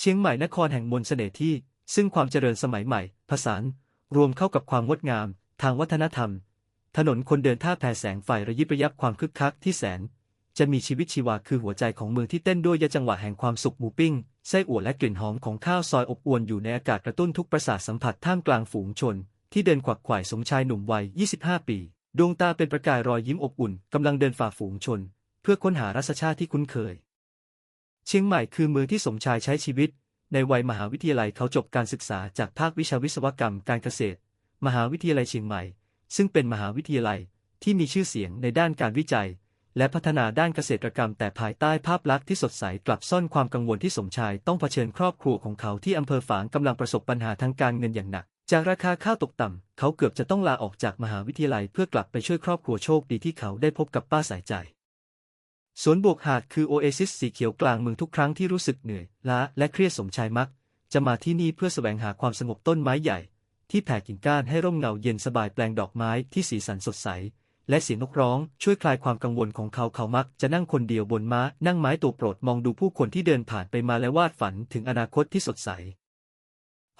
เชียงใหม่นครแห่งมนต์เสน่ห์ที่ ซึ่งความเจริญสมัยใหม่ ผสาน รวมเข้ากับความงดงาม ทางวัฒนธรรม ถนนคนเดินท่าแพแสงไฟระยิบระยับความคึกคักที่แสน จะมีชีวิตชีวาคือหัวใจของเมืองที่เต้นด้วยยาจังหวะแห่งความสุขหมูปิ้งไส้อั่วและกลิ่นหอมของข้าวซอยอบอวลอยู่ในอากาศกระตุ้นทุกประสาทสัมผัสท่ามกลางฝูงชน ที่เดินขวักไขว่สมชายหนุ่มวัย 25 ปี ดวงตาเป็นประกายรอยยิ้มอบอุ่นกำลังเดินฝ่าฝูงชน เพื่อค้นหารัศชาติที่คุ้นเคย เชียงใหม่คือเมืองที่สมชายใช้ชีวิต ในวัยมหาวิทยาลัยเขาจบการศึกษาจากภาควิชาวิศวกรรมการเกษตร มหาวิทยาลัยเชียงใหม่ ซึ่งเป็นมหาวิทยาลัยที่มีชื่อเสียงในด้านการวิจัย และพัฒนาด้านเกษตรกรรม แต่ภายใต้ภาพลักษณ์ที่สดใสกลับซ่อนความกังวลที่สมชายต้องเผชิญครอบครัวของเขาที่อำเภอฝางกำลังประสบปัญหาทางการเงินอย่างหนัก จากราคาข้าวตกต่ำเขาเกือบจะต้องลาออกจากมหาวิทยาลัยเพื่อกลับไปช่วยครอบครัวโชคดีที่เขาได้พบกับป้าสายใจ สวนบวกหาดคือโอเอซิสสีเขียวกลางเมืองทุกครั้งที่รู้สึกเหนื่อยล้าและเครียดสมชายมัก จะมาที่นี่เพื่อแสวงหาความสงบต้นไม้ใหญ่ ที่แผ่กิ่งก้านให้ร่มเงาเย็นสบายแปลงดอกไม้ที่สีสันสดใส และเสียงนกร้องช่วยคลายความกังวลของเขาเขามักจะนั่งคนเดียวบนม้า นั่งไม้ตัวโปรดมองดูผู้คนที่เดินผ่านไปมาและวาดฝันถึงอนาคตที่สดใส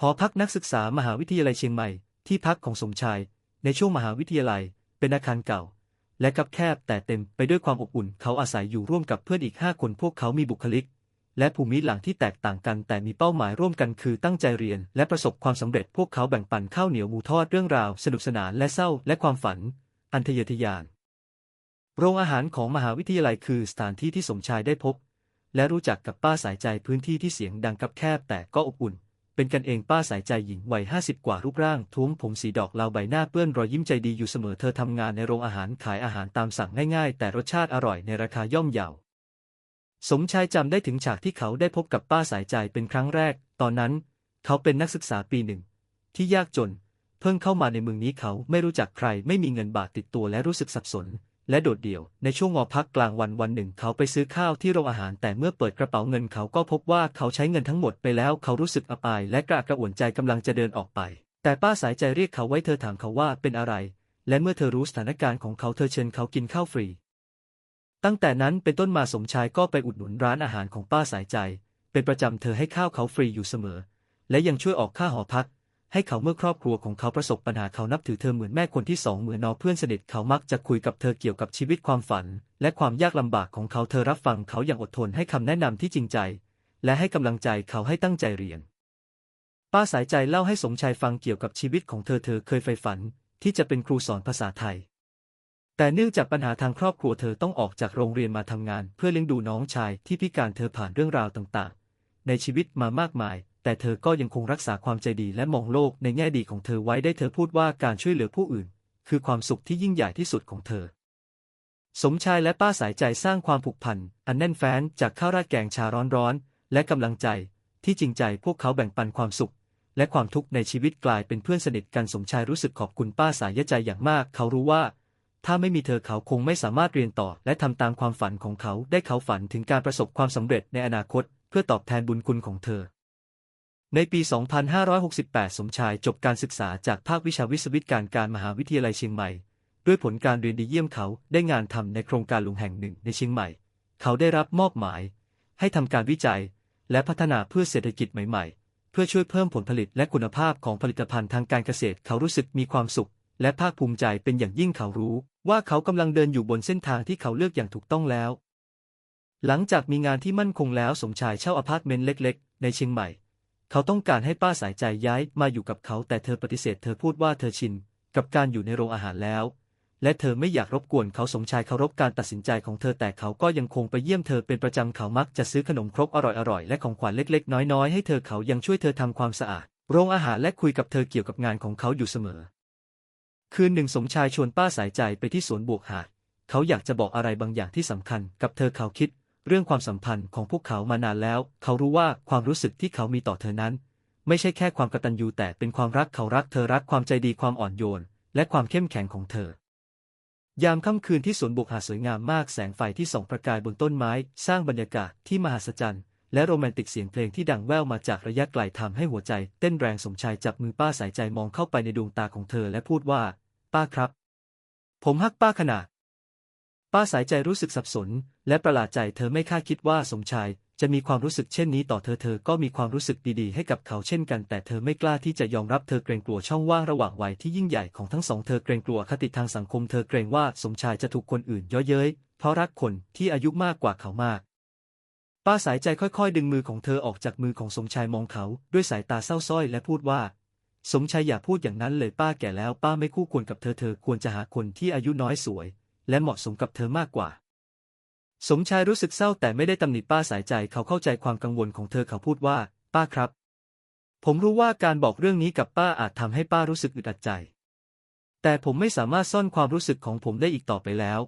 หอพักนักศึกษามหาวิทยาลัยเชียงใหม่ ที่พักของสมชาย ในช่วงมหาวิทยาลัย เป็นอาคารเก่า และคับแคบแต่เต็มไปด้วยความอบอุ่น เขาอาศัยอยู่ร่วมกับเพื่อนอีกห้าคนพวกเขามีบุคลิก และภูมิหลังที่แตกต่างกัน แต่มีเป้าหมายร่วมกันคือตั้งใจเรียน และประสบความสำเร็จพวกเขาแบ่งปันข้าวเหนียวหมูทอดเรื่องราว สนุกสนานและเศร้า และความฝัน อันทะเยอทะยาน โรงอาหารของมหาวิทยาลัยคือสถานที่ที่สมชายได้พบ และรู้จักกับป้าสายใจพื้นที่ที่เสียงดังกับแคบแต่ก็อบอุ่น เป็นกันเองป้าสายใจหญิงวัยห้าสิบกว่ารูปร่างท้วมผมสีดอกลาวใบหน้าเปื้อนรอยยิ้มใจดีอยู่เสมอเธอทำงานในโรงอาหารขายอาหารตามสั่งง่ายๆ แต่รสชาติอร่อยในราคาย่อมเยาสมชายจำได้ถึงฉากที่เขาได้พบกับป้าสายใจเป็นครั้งแรก ตอนนั้น เขาเป็นนักศึกษาปีหนึ่ง ที่ยากจน เพิ่งเข้ามาในเมืองนี้เขาไม่รู้จักใครไม่มีเงินบาทติดตัวและรู้สึกสับสน และโดดเดี่ยว ในช่วงงอพักกลางวันวันหนึ่ง เขาไปซื้อข้าวที่โรงอาหาร แต่เมื่อเปิดกระเป๋าเงินเขาก็พบว่าเขาใช้เงินทั้งหมดไปแล้ว เขารู้สึกอับอายและกระอักกระอ่วนใจกำลังจะเดินออกไป แต่ป้าสายใจเรียกเขาไว้เธอถามเขาว่าเป็นอะไร และเมื่อเธอรู้สถานการณ์ของเขาเธอเชิญเขากินข้าวฟรี ตั้งแต่นั้นเป็นต้นมาสมชายก็ไปอุดหนุนร้านอาหารของป้าสายใจ เป็นประจำเธอให้ข้าวเขาฟรีอยู่เสมอ และยังช่วยออกค่าหอพัก ให้เขาเมื่อครอบครัวของเขาประสบปัญหาเขานับถือเธอเหมือนแม่คนที่สองเหมือนนอเพื่อนสนิทเขามักจะคุยกับเธอเกี่ยวกับชีวิตความฝัน และความยากลำบากของเขาเธอรับฟังเขาอย่างอดทนให้คำแนะนำที่จริงใจ และให้กำลังใจเขาให้ตั้งใจเรียน ป้าสายใจเล่าให้สมชายฟังเกี่ยวกับชีวิตของเธอเธอเคยใฝ่ฝัน ที่จะเป็นครูสอนภาษาไทย แต่เนื่องจากปัญหาทางครอบครัวเธอต้องออกจากโรงเรียนมาทำงาน เพื่อเลี้ยงดูน้องชายที่พิการเธอผ่านเรื่องราวต่างๆ ในชีวิตมามากมาย แต่เธอก็ยังคงรักษาความใจดีและมองโลกในแง่ดีของเธอไว้ได้เธอพูดว่าการช่วยเหลือผู้อื่น คือความสุขที่ยิ่งใหญ่ที่สุดของเธอ สมชายและป้าสายใจสร้างความผูกพันอันแน่นแฟ้นจากข้าวราดแกงชาร้อนๆและกำลังใจ ที่จริงใจพวกเขาแบ่งปันความสุข และความทุกข์ในชีวิตกลายเป็นเพื่อนสนิทกันสมชายรู้สึกขอบคุณป้าสายใจอย่างมาก เขารู้ว่าถ้าไม่มีเธอเขาคงไม่สามารถเรียนต่อ และทำตามความฝันของเขา ได้เขาฝันถึงการประสบความสำเร็จในอนาคต เพื่อตอบแทนบุญคุณของเธอ ในปี 2568 สมชายจบการศึกษาจากภาควิชาวิศวิทยการการมหาวิทยาลัยเชียงใหม่ ด้วยผลการเรียนดีเยี่ยมเขาได้งานทำในโครงการหลวงแห่งหนึ่งในเชียงใหม่ เขาได้รับมอบหมาย ให้ทำการวิจัย และพัฒนาเพื่อเศรษฐกิจใหม่ๆ เพื่อช่วยเพิ่มผลผลิตและคุณภาพของผลิตภัณฑ์ทางการเกษตรเขารู้สึกมีความสุข และภาคภูมิใจเป็นอย่างยิ่งเขารู้ ว่าเขากำลังเดินอยู่บนเส้นทางที่เขาเลือกอย่างถูกต้องแล้ว หลังจากมีงานที่มั่นคงแล้วสมชายเช่าอพาร์ตเมนต์เล็ก ๆ ในเชียงใหม่ เขาต้องการให้ป้าสายใจย้ายมาอยู่กับเขาแต่เธอปฏิเสธเธอพูดว่าเธอชินกับการอยู่ในโรงอาหารแล้ว และเธอไม่อยากรบกวนเขาสมชายเคารพการตัดสินใจของเธอแต่เขาก็ยังคงไปเยี่ยมเธอเป็นประจำเขามักจะซื้อขนมครกอร่อยๆและของขวัญเล็ก ๆ น้อยๆให้เธอเขายังช่วยเธอทำความสะอาด โรงอาหารและคุยกับเธอเกี่ยวกับงานของเขาอยู่เสมอ คืนหนึ่งสมชายชวนป้าสายใจไปที่สวนบวกหาดเขาอยากจะบอกอะไรบางอย่างที่สำคัญกับเธอเขาคิด เรื่องความสัมพันธ์ของพวกเขามานานแล้ว เขารู้ว่าความรู้สึกที่เขามีต่อเธอนั้น ไม่ใช่แค่ความกตัญญูแต่เป็นความรักเขารักเธอรักความใจดีความอ่อนโยน และความเข้มแข็งของเธอ ยามค่ำคืนที่สวนบวกหาสวยงามมากแสงไฟที่ส่องประกายบนต้นไม้ สร้างบรรยากาศที่มหัศจรรย์และโรแมนติกเสียงเพลงที่ดังแว่วมาจากระยะไกลทำให้หัวใจ เต้นแรงสมชายจับมือป้าสายใจมองเข้าไปในดวงตาของเธอและพูดว่า ป้าครับ ผมฮักป้าขนาด ป้าสายใจรู้สึกสับสน และประหลาดใจเธอไม่คาดคิดว่าสมชาย จะมีความรู้สึกเช่นนี้ต่อเธอเธอก็มีความรู้สึกดีๆให้กับเขาเช่นกัน แต่เธอไม่กล้าที่จะยอมรับเธอเกรงกลัวช่องว่างระหว่างวัยที่ยิ่งใหญ่ของทั้งสองเธอเกรงกลัวคติทางสังคมเธอเกรงว่าสมชายจะถูกคนอื่นเย้อเย้ยเพราะรักคนที่อายุมากกว่าเขามาก ป้าสายใจค่อยๆ ดึงมือของเธอออกจากมือของสมชายมองเขาด้วยสายตาเศร้าส้อยและพูดว่าสมชายอย่าพูดอย่างนั้นเลยป้าแก่แล้ว ป้าไม่คู่ควรกับเธอเธอควรจะหาคนที่อายุน้อยสวย และเหมาะสมกับเธอมากกว่า สมชายรู้สึกเศร้าแต่ไม่ได้ตำหนิป้าสายใจเขาเข้าใจความกังวลของเธอเขาพูดว่า ป้าครับ ผมรู้ว่าการบอกเรื่องนี้กับป้าอาจทำให้ป้ารู้สึกอึดอัดใจ แต่ผมไม่สามารถซ่อนความรู้สึกของผมได้อีกต่อไปแล้ว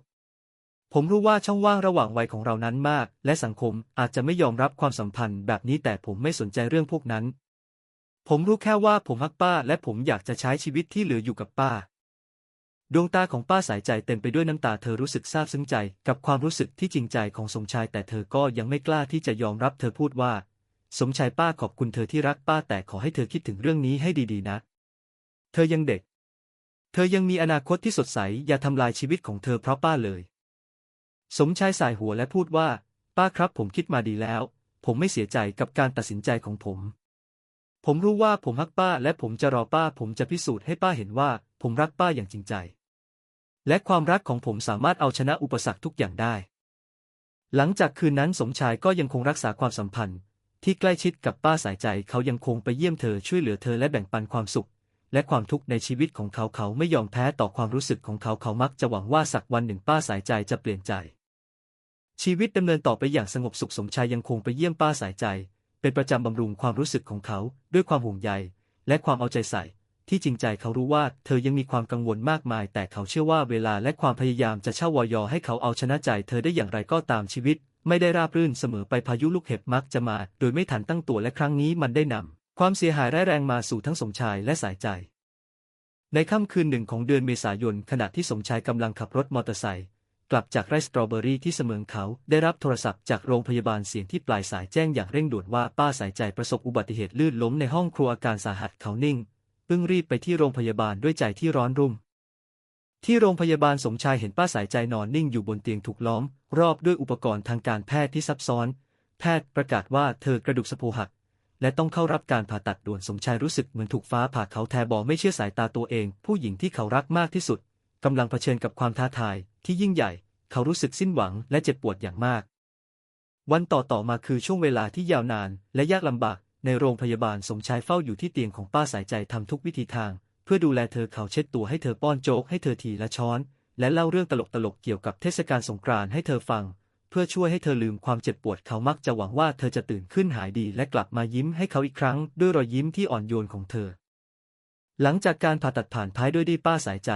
ผมรู้ว่าช่องว่างระหว่างวัยของเรานั้นมาก และสังคมอาจจะไม่ยอมรับความสัมพันธ์ แบบนี้แต่ผมไม่สนใจเรื่องพวกนั้น ผมรู้แค่ว่าผมรักป้า และผมอยากจะใช้ชีวิตที่เหลืออยู่กับป้า ดวงตาของป้าสายใจเต็มไปด้วยน้ำตาเธอรู้สึกซาบซึ้งใจกับความรู้สึกที่จริงใจของสมชาย แต่เธอก็ยังไม่กล้าที่จะยอมรับเธอพูดว่า สมชายป้าขอบคุณเธอที่รักป้าแต่ขอให้เธอคิดถึงเรื่องนี้ให้ดีๆนะ เธอยังเด็ก เธอยังมีอนาคตที่สดใสอย่าทำลายชีวิตของเธอเพราะป้าเลย สมชายสายหัวและพูดว่า ป้าครับผมคิดมาดีแล้ว ผมไม่เสียใจกับการตัดสินใจของผม ผมรู้ว่าผมรักป้าและผมจะรอป้า ผมจะพิสูจน์ให้ป้าเห็นว่า ผมรักป้าอย่างจริงใจ และความรักของผมสามารถเอาชนะอุปสรรคทุกอย่างได้ หลังจากคืนนั้นสมชายก็ยังคงรักษาความสัมพันธ์ ที่ใกล้ชิดกับป้าสายใจเขายังคงไปเยี่ยมเธอช่วยเหลือเธอและแบ่งปันความสุข และความทุกข์ในชีวิตของเขาเขาไม่ยอมแพ้ต่อความรู้สึกของเขาเขามักจะหวังว่าสักวันหนึ่งป้าสายใจจะเปลี่ยนใจ ชีวิตดำเนินต่อไปอย่างสงบสุขสมชายยังคงไปเยี่ยมป้าสายใจ เป็นประจำบำรุงความรู้สึกของเขาด้วยความห่วงใย และความเอาใจใส่ ที่จริงใจเขารู้ว่าเธอยังมีความกังวลมากมาย แต่เขาเชื่อว่าเวลาและความพยายามจะเช่าวอยอให้เขาเอาชนะใจเธอได้อย่างไรก็ตามชีวิต ไม่ได้ราบรื่นเสมอไปพายุลูกเห็บมักจะมา โดยไม่ทันตั้งตัวและครั้งนี้มันได้นำความเสียหายร้ายแรงมาสู่ทั้งสมชายและสายใจ ในค่ำคืนหนึ่งของเดือนเมษายนขณะที่สมชายกำลังขับรถมอเตอร์ไซค์กลับจากไร่สตรอเบอรี่ที่เสมืองเขาได้รับโทรศัพท์จากโรงพยาบาลเสียงที่ปลายสายแจ้งอย่างเร่งด่วนว่าป้าสายใจประสบอุบัติเหตุลื่นล้มในห้องครัวอาการสาหัสเขานิ่ง เพิ่งรีบไปที่โรงพยาบาลด้วยใจที่ร้อนรุ่ม ที่โรงพยาบาลสมชายเห็นป้าสายใจนอนนิ่งอยู่บนเตียงถูกล้อม รอบด้วยอุปกรณ์ทางการแพทย์ที่ซับซ้อน แพทย์ประกาศว่าเธอกระดูกสะโพกหัก และต้องเข้ารับการผ่าตัดด่วนสมชายรู้สึกเหมือนถูกฟ้าผ่าเขาแทบอไม่เชื่อสายตาตัวเอง ผู้หญิงที่เขารักมากที่สุดกำลังเผชิญกับความท้าทายที่ยิ่งใหญ่ เขารู้สึกสิ้นหวังและเจ็บปวดอย่างมาก วันต่อต่อมาคือช่วงเวลาที่ยาวนานและยากลำบาก ในโรงพยาบาลสมชายเฝ้าอยู่ที่เตียงของป้าสายใจทำทุกวิธีทาง เพื่อดูแลเธอเขาเช็ดตัวให้เธอป้อนโจ๊กให้เธอทีละช้อน และเล่าเรื่องตลกๆเกี่ยวกับเทศกาลสงกรานต์ให้เธอฟัง เพื่อช่วยให้เธอลืมความเจ็บปวดเขามักจะหวังว่าเธอจะตื่นขึ้นหายดีและกลับมายิ้มให้เขาอีกครั้ง ด้วยรอยยิ้มที่อ่อนโยนของเธอ หลังจากการผ่าตัดผ่านท้ายด้วยดีป้าสายใจ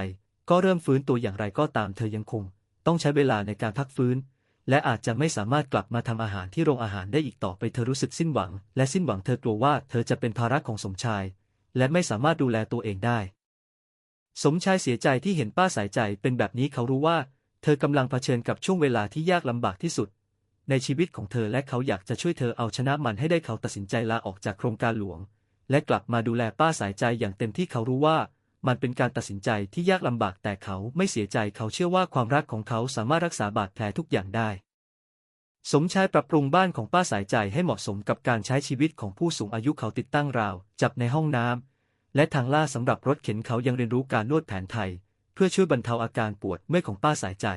ก็เริ่มฟื้นตัวอย่างไรก็ตามเธอยังคง ต้องใช้เวลาในการพักฟื้น และอาจจะไม่สามารถกลับมาทำอาหารที่โรงอาหารได้อีกต่อไปเธอรู้สึกสิ้นหวัง และสิ้นหวังเธอกลัวว่าเธอจะเป็นภาระของสมชาย และไม่สามารถดูแลตัวเองได้ สมชายเสียใจที่เห็นป้าสายใจเป็นแบบนี้เขารู้ว่า เธอกำลังเผชิญกับช่วงเวลาที่ยากลำบากที่สุด ในชีวิตของเธอและเขาอยากจะช่วยเธอเอาชนะมันให้ได้เขาตัดสินใจลาออกจากโครงการหลวง และกลับมาดูแลป้าสายใจอย่างเต็มที่เขารู้ว่า มันเป็นการตัดสินใจที่ยากลำบากแต่เขาไม่เสียใจเขาเชื่อว่าความรักของเขาสามารถรักษาบาดแผลทุกอย่างได้ สมชายปรับปรุงบ้านของป้าสายใจให้เหมาะสมกับการใช้ชีวิตของผู้สูงอายุเขาติดตั้งราว จับในห้องน้ำและทางล่าสำหรับรถเข็นเขายังเรียนรู้การนวดแผนไทย เพื่อช่วยบรรเทาอาการปวดเมื่อยของป้าสายใจ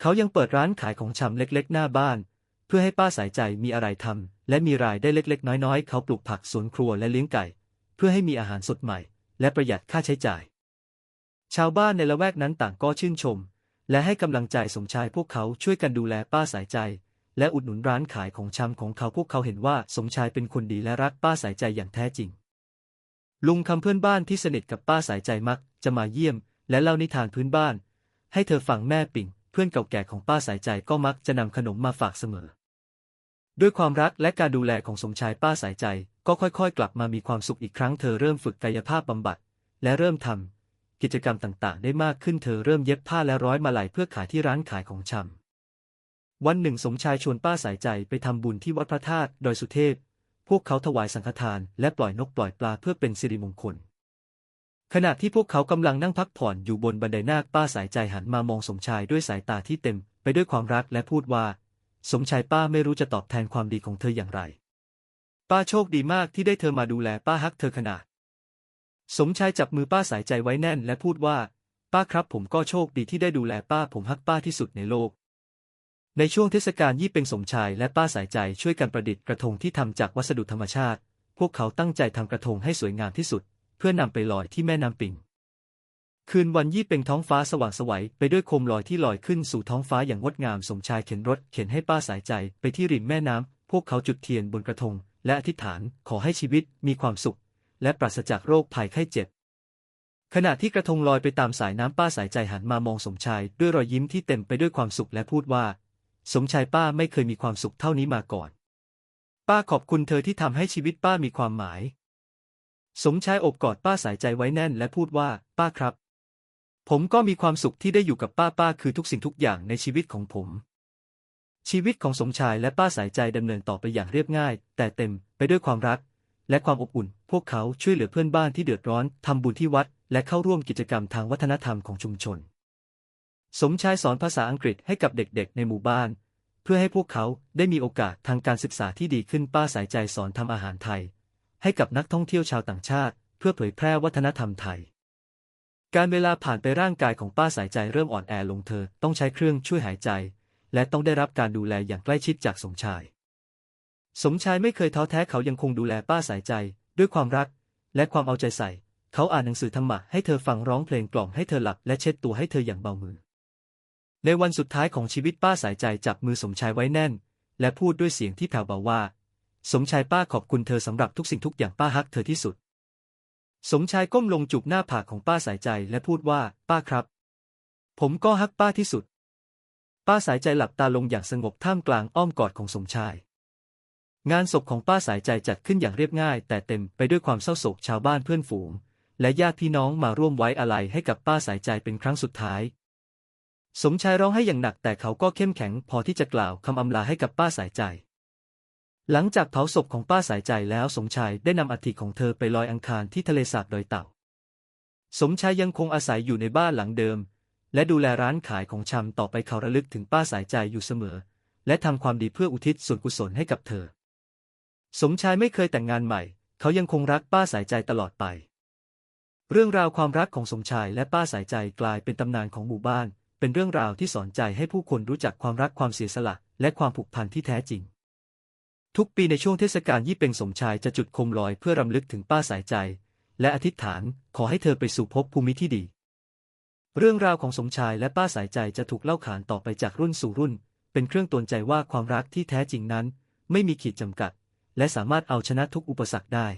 เขายังเปิดร้านขายของชำเล็กๆ หน้าบ้านเพื่อให้ป้าสายใจมีอะไรทำและมีรายได้เล็กๆ น้อยๆ เขาปลูกผักสวนครัวและเลี้ยงไก่ เพื่อให้มีอาหารสดใหม่ และประหยัดค่าใช้จ่าย ชาวบ้านในละแวกนั้นต่างก็ชื่นชม และให้กำลังใจสมชายพวกเขาช่วยกันดูแลป้าสายใจ และอุดหนุนร้านขายของชำของเขาพวกเขาเห็นว่าสมชายเป็นคนดีและรักป้าสายใจอย่างแท้จริง ลุงคำเพื่อนบ้านที่สนิทกับป้าสายใจมัก จะมาเยี่ยม และเล่านิทานพื้นบ้าน ให้เธอฟังแม่ปิ่ง เพื่อนเก่าแก่ของป้าสายใจก็มักจะนำขนมมาฝากเสมอ ด้วยความรักและการดูแลของสมชายป้าสายใจ ก็ค่อยๆ กลับมามีความสุขอีกครั้งเธอเริ่มฝึกกายภาพบำบัด และเริ่มทำกิจกรรมต่างๆ ได้มากขึ้นเธอเริ่มเย็บผ้าและร้อยมาลัยเพื่อขายที่ร้านขายของชำวันหนึ่งสมชายชวนป้าสายใจไปทำบุญที่วัดพระธาตุดอยสุเทพ พวกเขาถวายสังฆทาน และปล่อยนกปล่อยปลาเพื่อเป็นสิริมงคล ขณะที่พวกเขากำลังนั่งพักผ่อนอยู่บนบันไดนาคป้าสายใจหันมามองสมชายด้วยสายตาที่เต็ม ไปด้วยความรักและพูดว่า สมชายป้าไม่รู้จะตอบแทนความดีของเธออย่างไร ป้าโชคดีมากที่ได้เธอมาดูแลป้าฮักเธอขนาด สมชายจับมือป้าสายใจไว้แน่นและพูดว่า ป้าครับผมก็โชคดีที่ได้ดูแลป้าผมฮักป้าที่สุดในโลก ในช่วงเทศกาลยี่เป็งสมชายและป้าสายใจช่วยกันประดิษฐ์กระทงที่ทำจากวัสดุธรรมชาติ พวกเขาตั้งใจทำกระทงให้สวยงามที่สุด เพื่อนำไปลอยที่แม่น้ำปิงคืนวันยี่เป็งท้องฟ้าสว่างไสวัยไปด้วยโคมลอยที่ลอยขึ้นสู่ท้องฟ้าอย่างงดงามสมชายเข็นรถเข็นให้ป้าสายใจไปที่ริมแม่น้ำพวกเขาจุดเทียนบนกระทง และอธิษฐานขอให้ชีวิตมีความสุข และปราศจากโรคภัยไข้เจ็บ ขณะที่กระทงลอยไปตามสายน้ำป้าสายใจหันมามองสมชายด้วยรอยยิ้มที่เต็มไปด้วยความสุขและพูดว่า สมชายป้าไม่เคยมีความสุขเท่านี้มาก่อน ป้าขอบคุณเธอที่ทำให้ชีวิตป้ามีความหมาย สมชายอบกอดป้าสายใจไว้แน่นและพูดว่า ป้าครับ ผมก็มีความสุขที่ได้อยู่กับป้าป้าคือทุกสิ่งทุกอย่างในชีวิตของผม ชีวิตของสมชายและป้าสายใจดำเนินต่อไปอย่างเรียบง่าย แต่เต็มไปด้วยความรัก และความอบอุ่น พวกเขาช่วยเหลือเพื่อนบ้านที่เดือดร้อนทำบุญที่วัด และเข้าร่วมกิจกรรมทางวัฒนธรรมของชุมชน สมชายสอนภาษาอังกฤษให้กับเด็กๆ ในหมู่บ้าน เพื่อให้พวกเขาได้มีโอกาสทางการศึกษาที่ดีขึ้นป้าสายใจสอนทำอาหารไทย ให้กับนักท่องเที่ยวชาวต่างชาติ เพื่อเผยแพร่วัฒนธรรมไทย การเวลาผ่านไปร่างกายของป้าสายใจเริ่มอ่อนแอลงเธอต้องใช้เครื่องช่วยหายใจ และต้องได้รับการดูแลอย่างใกล้ชิดจากสมชาย สมชายไม่เคยท้อแท้เขายังคงดูแลป้าสายใจ ด้วยความรัก และความเอาใจใส่ เขาอ่านหนังสือธรรมะให้เธอฟังร้องเพลงกล่อมให้เธอหลับและเช็ดตัวให้เธออย่างเบามือ ในวันสุดท้ายของชีวิตป้าสายใจจับมือสมชายไว้แน่น และพูดด้วยเสียงที่แผ่วเบาว่า สมชายป้าขอบคุณเธอสำหรับทุกสิ่งทุกอย่างป้าฮักเธอที่สุด สมชายก้มลงจูบหน้าผากของป้าสายใจและพูดว่า ป้าครับ ผมก็ฮักป้าที่สุด ป้าสายใจหลับตาลงอย่างสงบท่ามกลางอ้อมกอดของสมชาย งานศพของป้าสายใจจัดขึ้นอย่างเรียบง่าย แต่เต็มไปด้วยความเศร้าโศกชาวบ้านเพื่อนฝูง และญาติพี่น้องมาร่วมไว้อาลัยให้กับป้าสายใจเป็นครั้งสุดท้าย สมชายร้องให้อย่างหนักแต่เขาก็เข้มแข็งพอที่จะกล่าวคำอำลาให้กับป้าสายใจ หลังจากเผาศพของป้าสายใจแล้วสมชายได้นำอัฐิของเธอไปลอยอังคารที่ทะเลสาบดอยเต่า สมชายยังคงอาศัยอยู่ในบ้านหลังเดิม และดูแลร้านขายของชำต่อไปเขาระลึกถึงป้าสายใจอยู่เสมอ และทำความดีเพื่ออุทิศส่วนกุศลให้กับเธอ สมชายไม่เคยแต่งงานใหม่ เขายังคงรักป้าสายใจตลอดไป เรื่องราวความรักของสมชายและป้าสายใจกลายเป็นตำนานของหมู่บ้าน เป็นเรื่องราวที่สอนใจให้ผู้คนรู้จักความรักความเสียสละ และความผูกพันที่แท้จริง ทุกปีในช่วงเทศกาลยี่เป็งสมชายจะจุดโคมลอยเพื่อรำลึกถึงป้าสายใจ และอธิษฐานขอให้เธอไปสู่ภพภูมิที่ดี เรื่องราวของสมชายและป้าสายใจจะถูกเล่าขานต่อไปจากรุ่นสู่รุ่น เป็นเครื่องตวนใจว่าความรักที่แท้จริงนั้น ไม่มีขีดจำกัด และสามารถเอาชนะทุกอุปสรรคได้